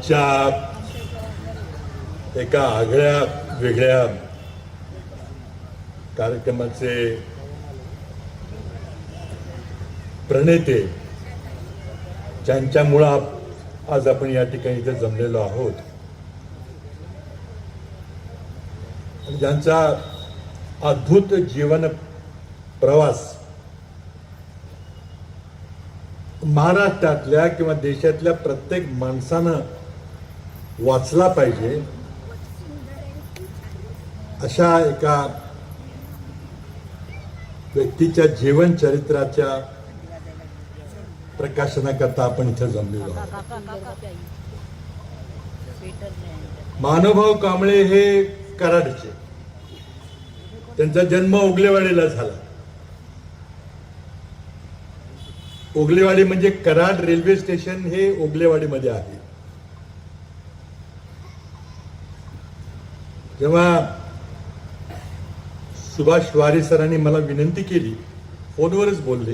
आजच्या एका आगळ्या वेगळ्या कार्यक्रमाचे प्रणेते ज्यांच्यामुळं आज आपण या ठिकाणी इथे जमलेलो आहोत. ज्यांचा अद्भुत जीवन प्रवास महाराष्ट्रातल्या किंवा देशातल्या प्रत्येक माणसानं वाचला पाहिजे. अशा एका व्यक्तीच्या जीवन चरित्राच्या प्रकाशनाकरता आपण इथे जमलेलो आहोत. मानवभाऊ कांबळे हे कराडचे. त्यांचा जन्म ओगलेवाडीला झाला. ओगलेवाडी म्हणजे कराड रेल्वे स्टेशन हे ओगलेवाडीमध्ये आहे. जेव्हा सुभाष वारे सरांनी मला विनंती केली. फोनवरच बोलले.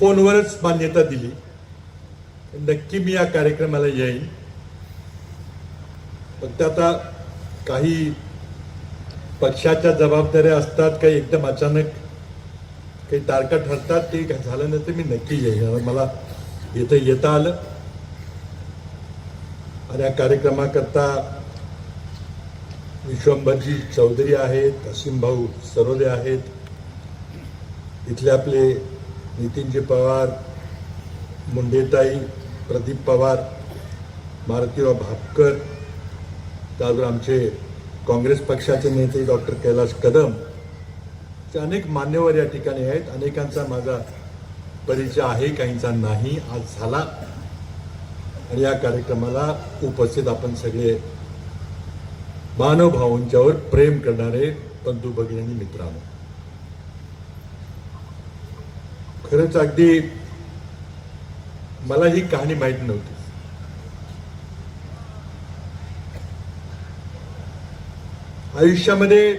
फोनवरच मान्यता दिली. नक्की मी या कार्यक्रमाला येईन. फक्त आता काही पक्षाच्या जबाबदाऱ्या असतात काही एकदम अचानक काही तारखा ठरतात ते काय झालं नाही तर मी नक्की येईन. मला इथं येता आलं. आणि या कार्यक्रमाकरता विश्वंभरजी चौधरी आहेत असीम भाऊ सरोदे आहेत. इथले आपले नितीनजी पवार मुंडेताई प्रदीप पवार मारुतीराव भापकर त्यावर आमचे काँग्रेस पक्षाचे नेते डॉक्टर कैलास कदम ते अनेक मान्यवर या ठिकाणी आहेत. अनेकांचा माझा परिचय आहे काहींचा नाही. आज झाला. आणि या कार्यक्रमाला उपस्थित आपण सगळे मानवभावांच्यावर प्रेम करणारे बंधू भगिनी मित्रांनो. खरंच अगदी मला ही कहाणी माहीत नव्हती. आयुष्यामध्ये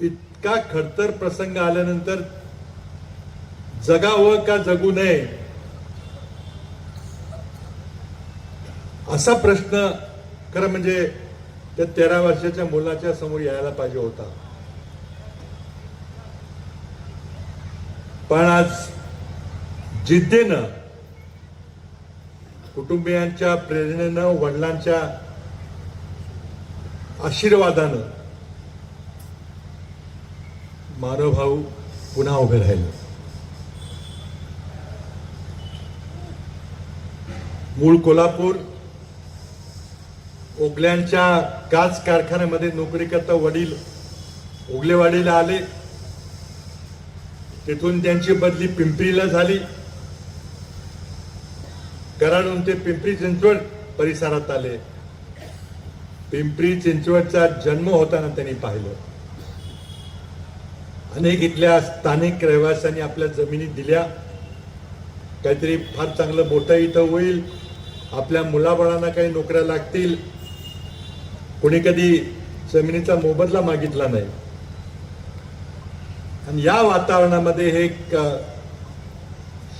इतका खडतर प्रसंग आल्यानंतर जगावं का जगू नये असा प्रश्न खरं म्हणजे त्या तेरा वर्षाच्या मुलाच्या समोर यायला पाहिजे होता. पण आज जिद्दीनं कुटुंबियांच्या प्रेरणेनं वडिलांच्या आशीर्वादानं मानवभाऊ पुन्हा उभे राहिले. मूळ कोल्हापूर ओगल्यांच्या काच कारखान्यामध्ये नोकरी करता वडील ओगलेवाडीला आले. तिथून त्यांची बदली पिंपरीला झाली. कराडून ते पिंपरी चिंचवड परिसरात आले. पिंपरी चिंचवडचा जन्म होताना त्यांनी पाहिलं. अनेक इथल्या स्थानिक रहिवाशांनी आपल्या जमिनी दिल्या. काहीतरी फार चांगलं मोठं इथं होईल. आपल्या मुलाबाळांना काही नोकऱ्या लागतील. कोणी कधी जमिनीचा मोबदला मागितला नाही. आणि या वातावरणामध्ये हे एक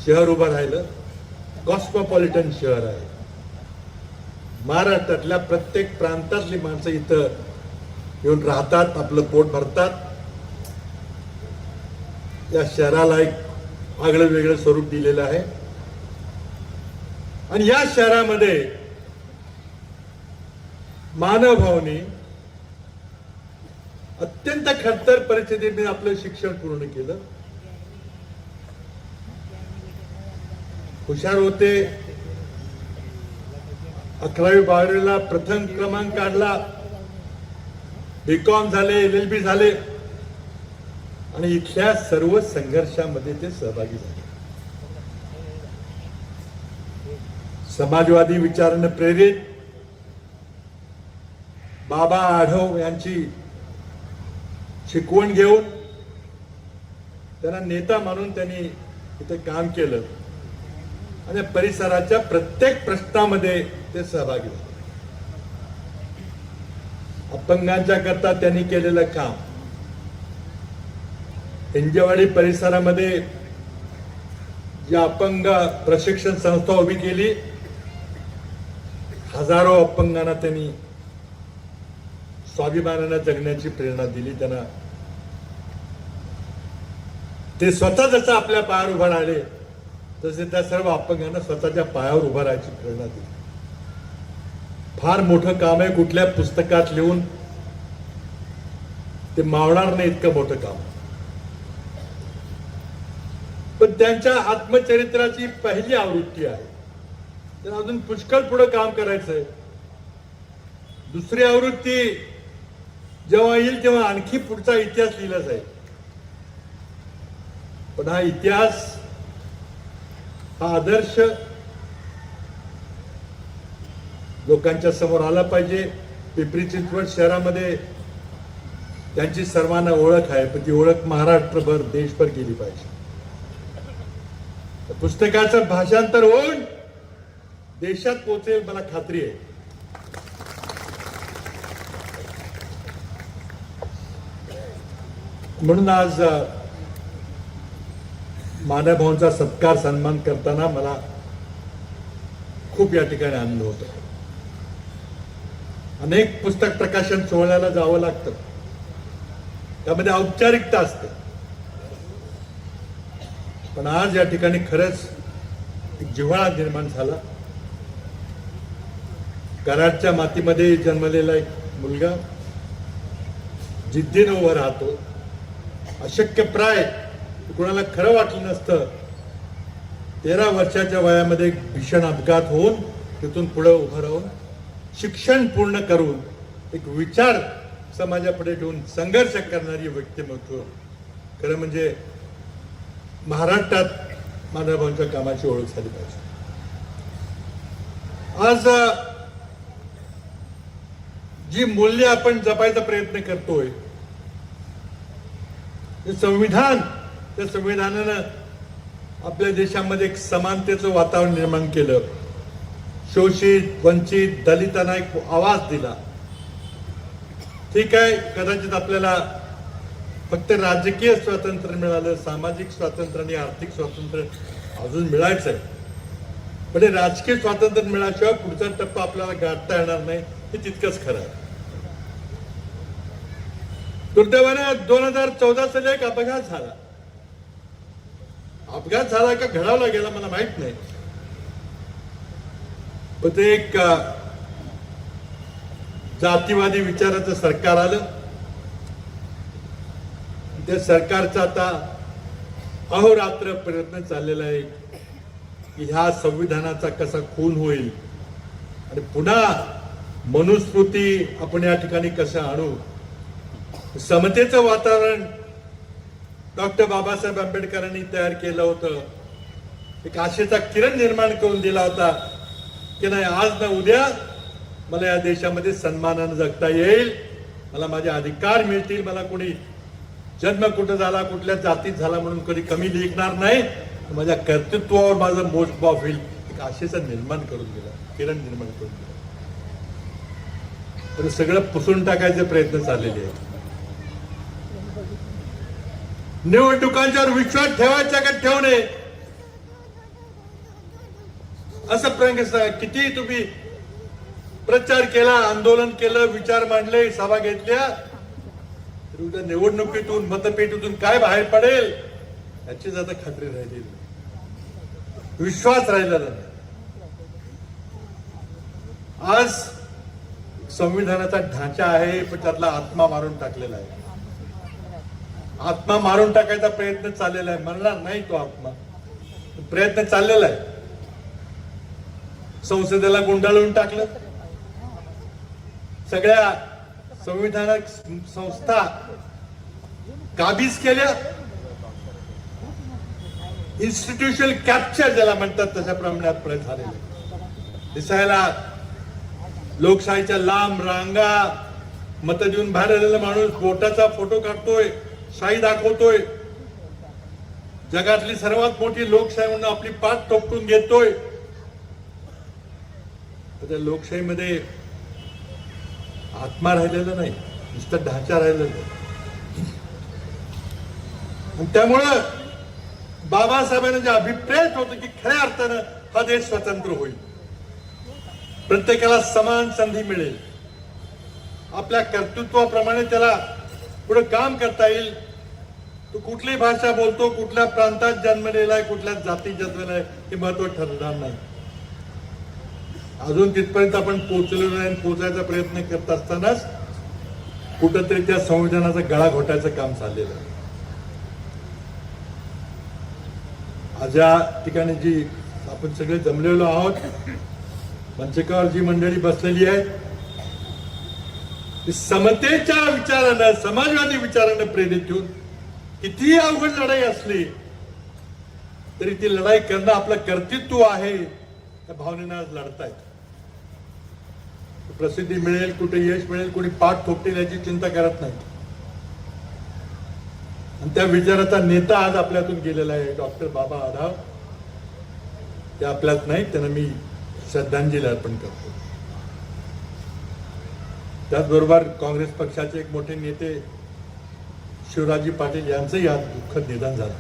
शहर उभं राहिलं. कॉस्मोपॉलिटन शहर आहे. महाराष्ट्रातल्या प्रत्येक प्रांतातली माणसं इथं येऊन राहतात आपलं पोट भरतात. या शहराला एक आगळं वेगळं स्वरूप दिलेलं आहे. आणि या शहरामध्ये मानवभावनी अत्यंत खडतर परिस्थितीने आपलं शिक्षण पूर्ण केलं. हुशार होते. अकरावी बारावीला प्रथम क्रमांक काढला. बीकॉम झाले एल एल बी झाले. आणि इथल्या सर्व संघर्षामध्ये ते सहभागी झाले. समाजवादी विचारानं प्रेरित बाबा आढव यांची शिकवण घेऊन त्यांना नेता म्हणून त्यांनी इथे काम केलं. आणि परिसराच्या प्रत्येक प्रश्नामध्ये ते सहभागी झाले अपंगांच्या करता त्यांनी केलेलं काम. हिंजेवाडी परिसरामध्ये जी अपंग प्रशिक्षण संस्था उभी केली हजारो अपंगांना त्यांनी स्वाभिमानानं जगण्याची प्रेरणा दिली त्यांना ते स्वतः जसं आपल्या पायावर उभा राहिले तसे त्या सर्व अपंगांना स्वतःच्या पायावर उभा राहायची प्रेरणा दिली. फार मोठं काम आहे कुठल्या पुस्तकात लिहून ते मावणार नाही इतकं मोठं काम. पण त्यांच्या आत्मचरित्राची पहिली आवृत्ती आहे. तर अजून पुष्कळ पुढे काम करायचंय. दुसरी आवृत्ती जेव्हा येईल तेव्हा आणखी पुढचा इतिहास लिहिला जाईल. पण हा इतिहास हा आदर्श लोकांच्या समोर आला पाहिजे. पिंपरी चिंचवड शहरामध्ये त्यांची सर्वांना ओळख आहे पण ती ओळख महाराष्ट्रभर देशभर गेली पाहिजे. पुस्तकाचं भाषांतर होऊन देशात पोचेल मला खात्री आहे. म्हणून आज अ, मानवभावांचा सत्कार सन्मान करताना मला खूप या ठिकाणी आनंद होतो. अनेक पुस्तक प्रकाशन सोहळ्याला जावं लागतं. त्यामध्ये औपचारिकता असते. पण आज या ठिकाणी खरंच एक जिव्हाळा निर्माण झाला. कराडच्या मातीमध्ये जन्मलेला एक मुलगा जिद्दीनं उभं राहतो. अशक्य प्राय कुणाला खरं वाटलं नसतं. तेरा वर्षाच्या वयामध्ये भीषण अपघात होऊन तिथून पुढे उभं राहून शिक्षण पूर्ण करून एक विचार समाजापुढे ठेवून संघर्ष करणारी व्यक्तिमत्व खरं म्हणजे महाराष्ट्रात माधवभाऊंच्या कामाची ओळख झाली पाहिजे. आज जी मूल्य आपण जपायचा प्रयत्न करतोय ते संविधान त्या संविधानानं आपल्या देशामध्ये एक समानतेचं वातावरण निर्माण केलं. शोषित वंचित दलितांना एक आवाज दिला. ठीक आहे कदाचित आपल्याला फक्त राजकीय स्वातंत्र्य मिळालं सामाजिक स्वातंत्र्य आणि आर्थिक स्वातंत्र्य अजून मिळायचं आहे. पण हे राजकीय स्वातंत्र्य मिळाल्याशिवाय पुढचा टप्पा आपल्याला गाठता येणार नाही हे तितकंच खरं आहे. दुर्दैवाने दोन हजार चौदा साली एक अपघात झाला. अपघात झाला का घडावला गेला मला माहीत नाही. पण ते एक जातीवादी विचाराचं सरकार आलं. त्या सरकारचा आता अहोरात्र प्रयत्न चाललेला आहे की ह्या संविधानाचा कसा खून होईल. आणि पुन्हा मनुस्मृती आपण या ठिकाणी कसं आणू? समतेचं वातावरण डॉक्टर बाबासाहेब आंबेडकरांनी तयार केलं होतं. एक आशेचा किरण निर्माण करून दिला होता की नाही आज ना उद्या मला या देशामध्ये सन्मानानं जगता येईल. मला माझे अधिकार मिळतील. मला कोणी जन्म कुठं झाला कुठल्या जातीत झाला म्हणून कधी कमी लिखणार नाही. माझ्या कर्तृत्वावर माझं मोजमाप होईल. एक आशेचा निर्माण करून दिला किरण निर्माण करून दिला. तर सगळं पुसून टाकायचे प्रयत्न चाललेले आहेत. निवडणुकांच्यावर विश्वास ठेवायचा का ठेवू नये असं प्रसंग किती तुम्ही प्रचार केला आंदोलन केलं विचार मांडले सभा घेतल्या तर उद्या निवडणुकीतून मतपेटीतून काय बाहेर पडेल याचीच आता खात्री राहिली. विश्वास राहिला नाही आज संविधानाचा ढांचा आहे पण त्यातला आत्मा मारून टाकलेला आहे. आत्मा मारून टाकायचा प्रयत्न चाललेला आहे. मरणार नाही तो आत्मा. प्रयत्न चाललेला आहे. संसदेला गुंडाळून टाकलं. सगळ्या संविधानिक संस्था काबीज केल्या. इन्स्टिट्यूशनल कॅप्चर ज्याला म्हणतात तशा प्रमाणात प्रयत्न झालेले दिसायला लोकशाहीच्या लांब रांगा मत देऊन बाहेर आलेला माणूस बोटाचा फोटो काढतोय. शाही दाखवतोय. जगातली सर्वात मोठी लोकशाही म्हणून आपली पाठ टोपटून घेतोय. त्या लोकशाहीमध्ये आत्मा राहिलेला नाही नुसतं ढाचा राहिलेला नाही. त्यामुळं बाबासाहेबांना जे अभिप्रेत होतं की खऱ्या अर्थानं हा देश स्वतंत्र होईल. प्रत्येकाला समान संधी मिळेल. आपल्या कर्तृत्वाप्रमाणे त्याला पुढे काम करता येईल. तो कुठली भाषा बोलतो कुठल्या प्रांतात जन्मलेला आहे कुठल्या जाती जन्मलेला आहे हे महत्त्व ठरणार नाही. अजून तिथपर्यंत आपण पोहोचलेलो नाही आणि पोहोचायचा प्रयत्न करत असतानाच कुठंतरी त्या संविधानाचा गळा घोटायचं काम चाललेलं आहे. आज ठिकाणी जी आपण सगळे जमलेलो आहोत मंचकावर जी मंडळी बसलेली आहे समतेच्या विचारानं समाजवादी विचारानं प्रेरित होऊन कितीही अवघड लढाई असली तरी ती लढाई करणं आपलं कर्तृत्व आहे. त्या भावनेनं आज लढतायत. प्रसिद्धी मिळेल कुठे यश मिळेल कुणी पाठ थोपटेल याची चिंता करत नाही आणि त्या विचाराचा नेता आज आपल्यातून गेलेला आहे डॉक्टर बाबा आढाव. ते आपल्यात नाही त्यांना मी श्रद्धांजली अर्पण करतो. त्याचबरोबर काँग्रेस पक्षाचे एक मोठे नेते शिवराजी पाटील यांचंही आज दुःखद निधन झालं.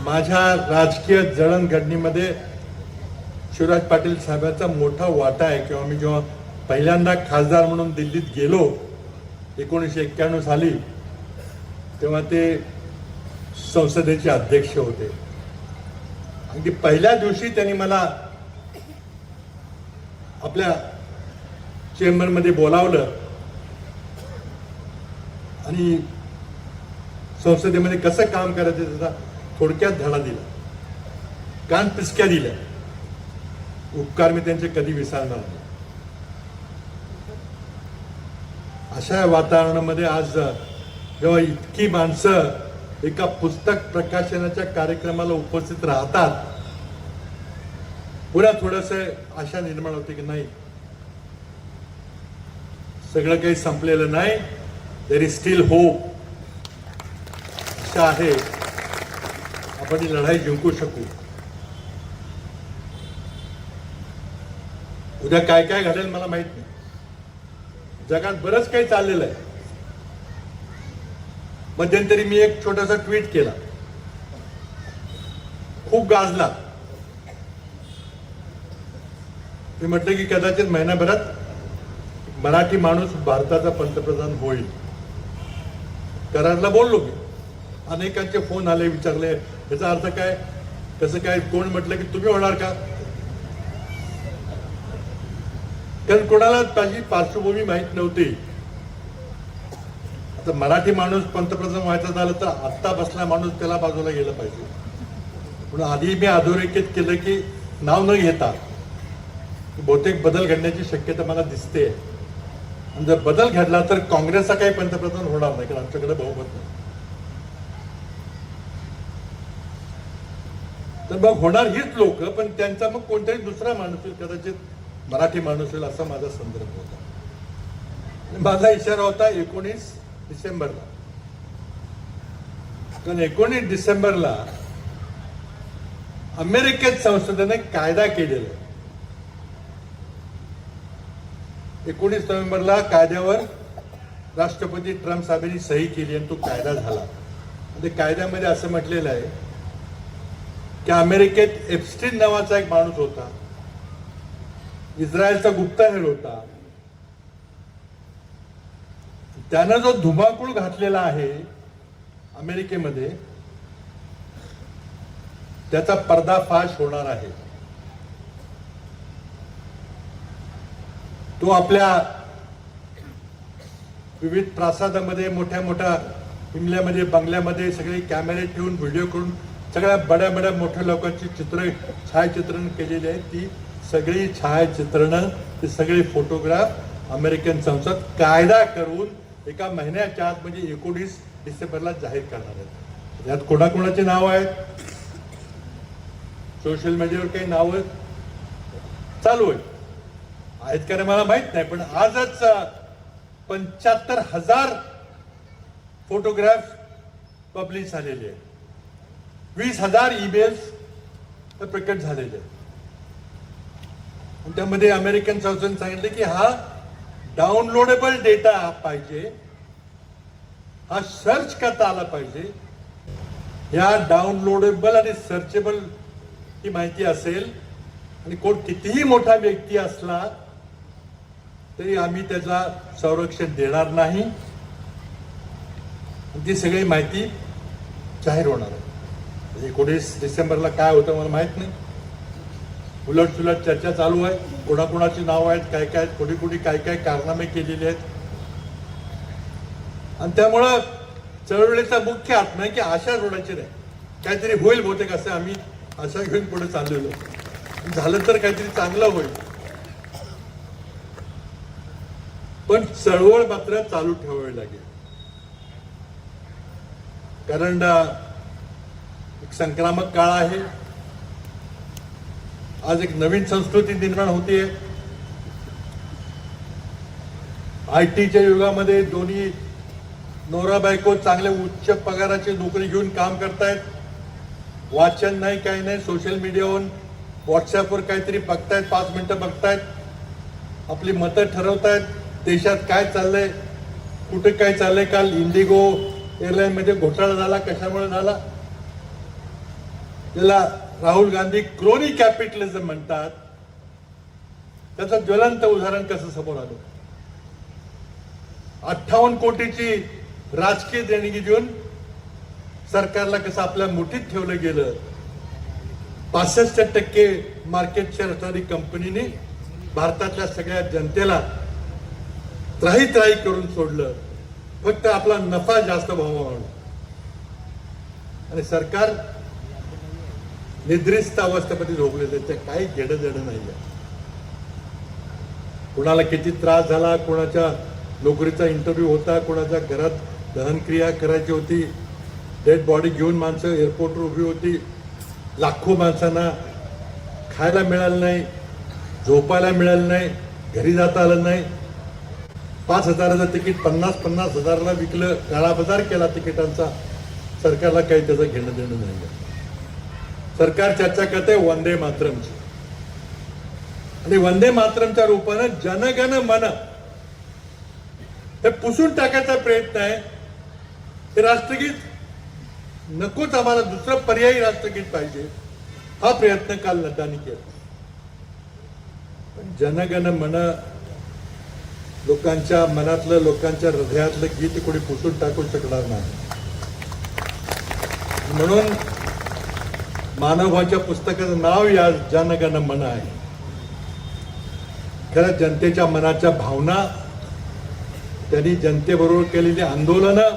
माझ्या राजकीय जडणघडणीमध्ये शिवराज पाटील साहेबांचा मोठा वाटा आहे. किंवा मी जेव्हा पहिल्यांदा खासदार म्हणून दिल्लीत गेलो एकोणीसशे एक्क्याण्णव साली तेव्हा ते संसदेचे अध्यक्ष होते. अगदी पहिल्या दिवशी त्यांनी मला आपल्या चेंबरमध्ये बोलावलं. आणि संसदेमध्ये कसं काम करायचं त्याचा थोडक्यात धडा दिला. कान पिसक्या दिल्या. उपकार मी त्यांचे कधी विसरणार नाही. अशा वातावरणामध्ये आज जेव्हा इतकी माणसं एका पुस्तक प्रकाशनाच्या कार्यक्रमाला उपस्थित राहतात पुन्हा थोडस आशा निर्माण होते की नाही? सगळं काही संपलेलं नाही. देर इज स्टील होप आहे. आपण ही लढाई जिंकू शकू. उद्या काय काय घडेल मला माहीत नाही. जगात बरंच काही चाललेलं आहे. मध्यंतरी मी एक छोटासा ट्विट केला. खूप गाजला. मी म्हटलं की कदाचित महिनाभरात मराठी माणूस भारताचा पंतप्रधान होईल. करारला बोललो मी. अनेकांचे फोन आले विचारले. याचा अर्थ काय? कसं काय कोण म्हटलं की तुम्ही होणार का? कारण कोणाला त्याची पार्श्वभूमी माहीत नव्हती. आता मराठी माणूस पंतप्रधान व्हायचा झालं तर आत्ता बसला माणूस त्याला बाजूला गेलं पाहिजे. म्हणून आधी मी अधोरेखित केलं की नाव न घेता बहुतेक बदल घडण्याची शक्यता मला दिसते. आणि जर बदल घडला तर काँग्रेसचा काही पंतप्रधान होणार नाही कारण आमच्याकडे बहुमत नाही तर मग होणार हीच लोक पण त्यांचा मग कोणताही दुसरा माणूस होईल कदाचित मराठी माणूस होईल असा माझा संदर्भ होता. माझा इशारा होता एकोणीस डिसेंबरला. कारण एकोणीस डिसेंबरला अमेरिकेत संसदेने कायदा केलेला आहे एकोणीस नोव्हेंबरला कायद्यावर राष्ट्रपती ट्रम्प साहेबांनी सही केली आणि तो कायदा झाला. आणि ते कायद्यामध्ये असं म्हटलेलं आहे की अमेरिकेत एप्स्टीन नावाचा एक माणूस होता. इस्रायलचा गुप्तहेर होता. त्यानं जो धुमाकूळ घातलेला आहे अमेरिकेमध्ये त्याचा पर्दाफाश होणार आहे. तो आपल्या विविध प्रासादामध्ये मोठ्या मोठ्या इमल्यामध्ये बंगल्यामध्ये सगळे कॅमेरे ठेवून व्हिडिओ करून सगळ्या बड्या बड्या मोठ्या लोकांची चित्र छायाचित्रण केलेली आहे. ती सगळी छायाचित्रणं ते सगळे फोटोग्राफ अमेरिकन संसद कायदा करून एका महिन्याच्या आत म्हणजे एकोणीस डिसेंबरला जाहीर करणार आहेत. यात कोणाकोणाचे नाव आहेत? सोशल मीडियावर काही नावं चालू आहे आहेत का मला माहीत नाही पण आजच पंच्याहत्तर हजार फोटोग्राफ पब्लिश झालेले आहेत. वीस हजार ईमेल्स प्रकट झालेले आहेत. त्यामध्ये अमेरिकन संस्थेने सांगितलं की हा डाउनलोडेबल डेटा पाहिजे हा सर्च करता आला पाहिजे. ह्या डाउनलोडेबल आणि सर्चेबल ही माहिती असेल आणि कोण कितीही मोठा व्यक्ती असला तरी आम्ही त्याचा संरक्षण देणार नाही. ती सगळी माहिती जाहीर होणार आहे. म्हणजे एकोणीस डिसेंबरला काय होतं मला माहीत नाही. उलट सुलट चर्चा चालू आहे. कोणाकोणाची नावं आहेत काय काय आहेत कोणी कोणी काय काय कारनामे केलेले आहेत. आणि त्यामुळं चळवळीचा मुख्य आत्मा आहे म्हणजे की आशा सोडायची नाही. काहीतरी होईल बहुतेक असं आम्ही आशा घेऊन पुढे चाललेलो. झालं तर काहीतरी चांगलं होईल. पण चळवळ मात्र चालू ठेवावी लागेल. कारण एक संक्रामक काळ आहे. आज एक नवीन संस्कृती निर्माण होतीये. आय टीच्या युगामध्ये दोन्ही नवरा बायको चांगले उच्च पगाराची नोकरी घेऊन काम करतायत. वाचन नाही काही नाही सोशल मीडियावर व्हॉट्सअपवर काहीतरी बघतायत पाच मिनिटं बघतायत. आपली मतं ठरवतायत. देशात काय चाललंय कुठे काय चाललंय काल इंडिगो एअरलाईन मध्ये घोटाळा झाला कशामुळे झाला? त्याला राहुल गांधी क्रोनी कॅपिटलिझम म्हणतात. त्याचं ज्वलंत उदाहरण कसं समोर आलं? अठ्ठावन्न कोटीची राजकीय देणगी देऊन सरकारला कसं आपल्या मुठीत ठेवलं गेलं? पासष्ट टक्के मार्केट शेअर असणारी कंपनीने भारतातल्या सगळ्या जनतेला त्राही त्राही करून सोडलं. फक्त आपला नफा जास्त व्हावा म्हणून आणि सरकार निद्रिस्त अवस्थेमध्ये झोपले त्याच्या काही घेणं देणं नाही कुणाला किती त्रास झाला कोणाच्या नोकरीचा इंटरव्ह्यू होता कोणाच्या घरात दहनक्रिया करायची होती. डेड बॉडी घेऊन माणसं एअरपोर्टवर उभी होती. लाखो माणसांना खायला मिळालं नाही झोपायला मिळालं नाही घरी जाता आलं नाही. पाच हजाराचं तिकीट पन्नास पन्नास हजाराला विकलं काळा बाजार केला तिकिटांचा सरकारला काही त्याचं घेणं देणं नाही. सरकार चर्चा करते वंदे मातरमची आणि वंदे मातरमच्या रूपानं जनगण मन. हे पुसून टाकायचा प्रयत्न आहे. हे राष्ट्रगीत नकोच आम्हाला दुसरं पर्यायी राष्ट्रगीत पाहिजे. हा प्रयत्न काल नड्डानी केला. पण जनगण मन लोकांच्या मनातलं लोकांच्या हृदयातलं गीत कोणी पुसून टाकू शकणार नाही. म्हणून मानवाच्या पुस्तकाचं नाव या जनगण मन आहे. खरं जनतेच्या मनाच्या भावना त्यांनी जनतेबरोबर केलेली आंदोलनं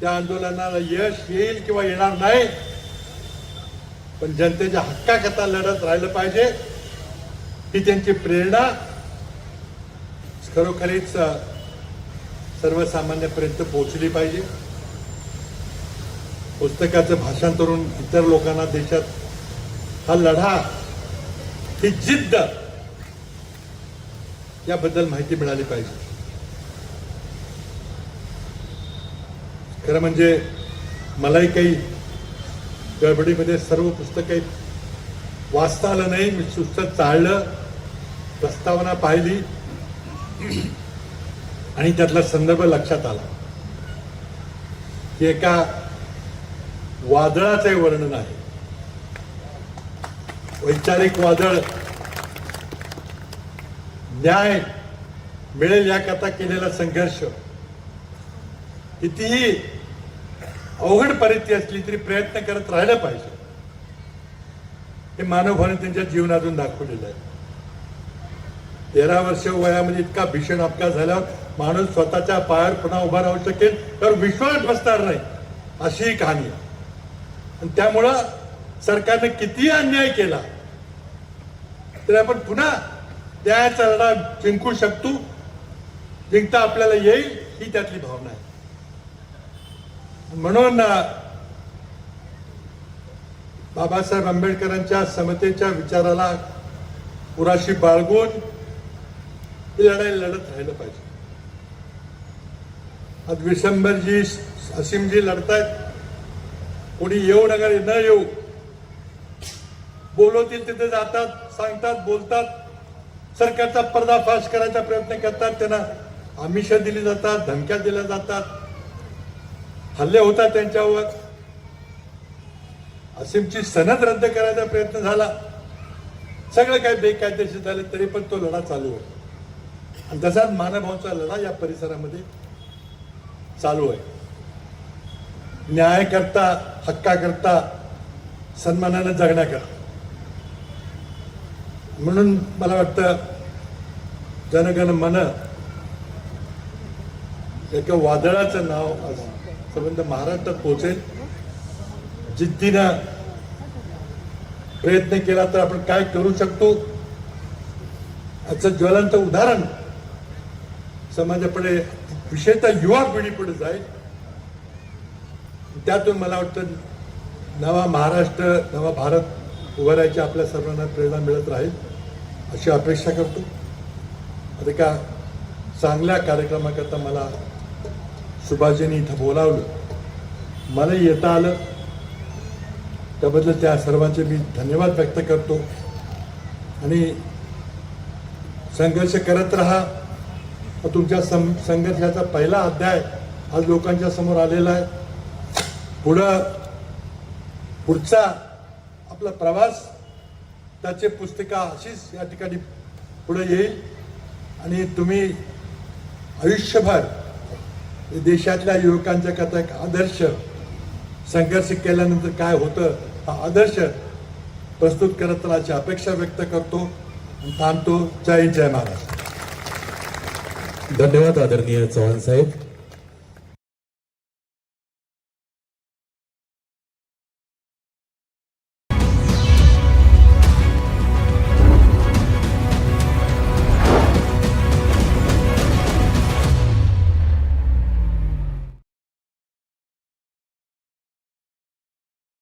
त्या आंदोलनाला यश येईल किंवा येणार नाही पण जनतेच्या हक्काकरता लढत राहिलं पाहिजे ही त्यांची प्रेरणा खरोखरीच सर्वसामान्यपर्यंत पोहोचली पाहिजे. पुस्तकाचं भाषांतरून इतर लोकांना देशात हा लढा ही जिद्द याबद्दल माहिती मिळाली पाहिजे. खरं म्हणजे मलाही काही गडबडीमध्ये सर्व पुस्तके वाचता आलं नाही मी सुस्त चाळलं प्रस्तावना पाहिली. आणि त्यातला संदर्भ लक्षात आला. की एका वादळाचे वर्णन आहे. वैचारिक वादळ न्याय मिळेल याकरता केलेला संघर्ष कितीही अवघड परिस्थिती असली तरी प्रयत्न करत राहिलं पाहिजे. हे मानवभाने त्यांच्या जीवनातून दाखवलेलं आहे. तेरा वर्ष वयामध्ये इतका भीषण अपघात झाल्यावर माणूस स्वतःच्या पायावर पुन्हा उभा राहू शकेल तर विश्वास बसणार नाही अशी कहाणी आणि त्यामुळं सरकारने किती अन्याय केला तर आपण पुन्हा न्यायाचा लढा जिंकू शकतो. जिंकता आपल्याला येईल ही त्यातली भावना आहे. म्हणून बाबासाहेब आंबेडकरांच्या समतेच्या विचाराला पुराशी बाळगून ही लढाई लढत राहिलं पाहिजे. आज विशंभरजी असीमजी लढतायत. कोणी येऊ नका न येऊ. बोलवतील तिथे जातात सांगतात बोलतात. सरकारचा पर्दाफाश करायचा प्रयत्न करतात त्यांना. आमिषा दिली जातात धमक्या दिल्या जातात. हल्ले होतात त्यांच्यावर. असीमची सनद रद्द करायचा प्रयत्न झाला. सगळं काही बेकायदेशीर झालं तरी पण तो लढा चालू होता. आणि तसाच मानभावाचा लढा या परिसरामध्ये चालू आहे. न्याय करता हक्का करता सन्मानानं जगण्याकरता म्हणून मला वाटतं जनगण मन एका वादळाचं नाव संबंध महाराष्ट्रात पोहोचेल. जिद्दीनं प्रयत्न केला तर आपण काय करू शकतो? याचं ज्वलंत उदाहरण समाजापुढे विशेषतः युवा पिढीपुढे जाईल. त्यातून मला वाटतं नवा महाराष्ट्र नवा भारत उभारायची आपल्या सर्वांना प्रेरणा मिळत राहील अशी अपेक्षा करतो. आता का चांगल्या कार्यक्रमाकरता मला सुभाषजींनी इथं बोलावलं. मला येता आलं. त्याबद्दल त्या सर्वांचे मी धन्यवाद व्यक्त करतो. आणि संघर्ष करत राहा. तुमच्या सं संघर्षाचा पहिला अध्याय आज लोकांच्या समोर आलेला आहे. पुढं पुढचा आपला प्रवास त्याचे पुस्तिका अशीच या ठिकाणी पुढे येईल. आणि तुम्ही आयुष्यभर देशातल्या युवकांच्या कथा एक आदर्श संघर्ष केल्यानंतर काय होतं हा आदर्श प्रस्तुत करत राहायची अपेक्षा व्यक्त करतो आणि थांबतो. जय जय महाराष्ट्र. धन्यवाद आदरणीय चव्हाण साहेब.